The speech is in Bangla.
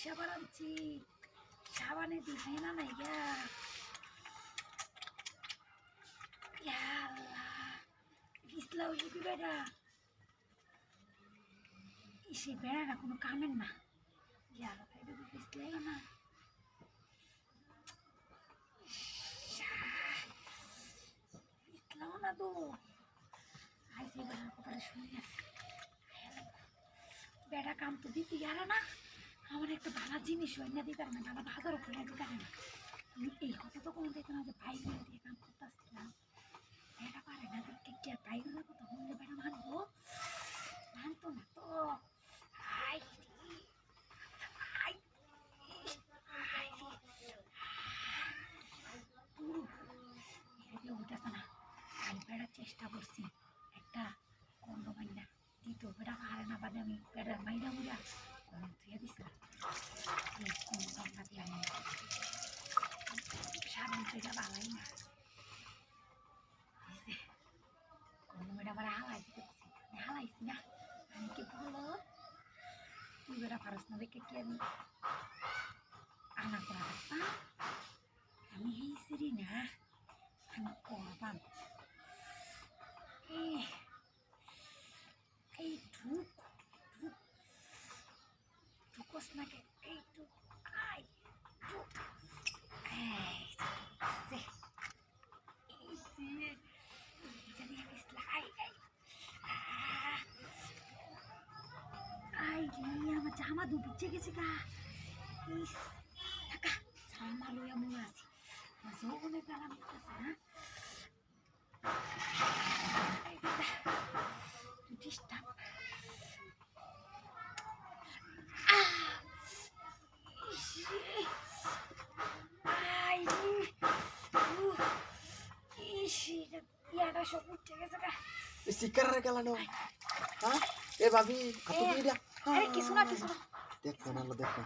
সাবান আনছি সাবানে দিবি না নাই গা পিছলা উঠবি বেটা? যদি বেড়া সে বেড়াটা কোনো কামের না। ইয়া তো পিছলাই না। পিছলাও না তো। কথাটা শুনে আছে বেড়া কাম তো দিতে গেল না। আমার একটা ভালো জিনিস হয়, না দিতে পারে না ভালো বাজারও খুলে দিতে পারে না। এই কথা তো কোনো দেখো না যে ভাই করে দিয়ে কাম করতে আসছিলাম বেড়া পারে না দেখতে কি আর ভাই করে কথা বললে বেড়া মানবো মানতো না তো আই রে, আই রে, আই রে। পুরো এটা উঠেছে না আমি বেড়ার চেষ্টা করছি। একটা কন্ড মাইনা দিত বেড়া পারে না বাদে আমি বেড়ার মাইনা মুড়া কন্ড ধুয়ে দিছিলাম এই কন্ডটা দিয়ে আমি সাবান এটা ভালোই না। এই যে, কন্ড মেয়েটা আবার হালাই দিতে বলছি আমি হালাইছি না। আমি কি ভালো? তুই বেড়া পারস না দেখে কি আমি আনা করা রাখতাম আমি এই সিরি না আমি করবাম এই এই ঢুক ঢুক ঢুকোস না কে এই ঢুক আই ঢুক এই যে, এই যে জানি আমি স্লাই আই আহ, আই রে আমার জামা দু বিচ্ছে গেছে গা ইস জামা লইয়া মনে আছি যৌবনে জ্বালা আছে না এই যে দেখ, তুই ডিস্টার্ব ইয়াটা সব উঠে গেছে গা হ্যাঁ? এ ভাবি কত কিছু না কিছু দেখো না দেখো।